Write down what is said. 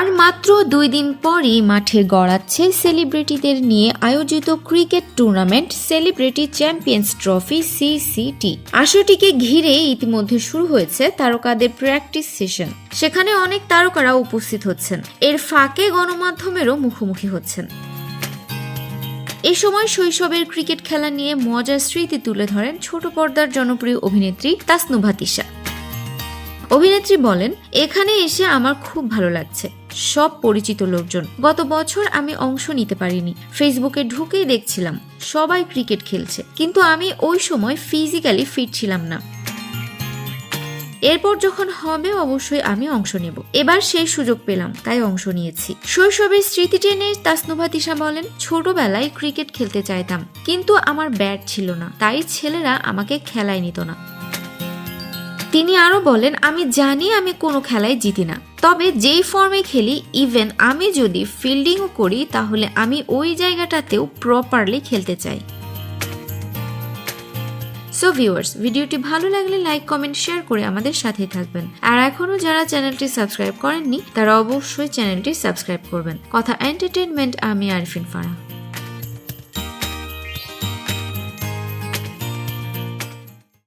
আর মাত্র দুই দিন পরই মাঠে গড়াচ্ছে সেলিব্রিটিদের নিয়ে আয়োজিত cricket tournament celebrity champions trophy CCT. আসরটিকে ঘিরে ইতিমধ্যে শুরু হয়েছে তারকাদের প্র্যাকটিস সেশন। সেখানে অনেক তারকারা উপস্থিত হচ্ছেন। এর ফাঁকে গণমাধ্যমেরও মুখোমুখি হচ্ছেন। এ সময় শৈশবের ক্রিকেট খেলা নিয়ে মজার স্মৃতি তুলে ধরেন ছোট পর্দার জনপ্রিয় অভিনেত্রী তাসনুভা তিশা। অভিনেত্রী বলেন, এখানে এসে আমার খুব ভালো লাগছে। সব পরিচিত লোকজন। গত বছর আমি অংশ নিতে পারিনি। ফেসবুকে ঢুকেই দেখছিলাম। সবাই ক্রিকেট খেলছে। কিন্তু আমি ওই সময় ফিজিক্যালি ফিট ছিলাম না। এরপর যখন হবে, অবশ্যই আমি অংশ নেব। এবার সেই সুযোগ পেলাম, তাই অংশ নিয়েছি। শৈশবের স্মৃতি টেনে তাসনুভা তিশা বলেন, ছোটবেলায় ক্রিকেট খেলতে চাইতাম। কিন্তু আমার ব্যাট ছিল না। তাই ছেলেরা আমাকে খেলায় নিত না। তিনি আরও বলেন, আমি জানি আমি কোনো খেলায় জিতি না। তবে যেই ফর্মে খেলি ইভেন আমি যদি ফিল্ডিংও করি, তাহলে আমি ওই জায়গাটাতেও প্রপারলি খেলতে চাই। সো ভিউয়ার্স ভিডিওটি ভালো লাগলে লাইক কমেন্ট শেয়ার করে আমাদের সাথেই থাকবেন। আর এখনও যারা চ্যানেলটি সাবস্ক্রাইব করেননি, তারা অবশ্যই চ্যানেলটি সাবস্ক্রাইব করবেন। কথা এন্টারটেনমেন্ট আমি আরফিন ফারা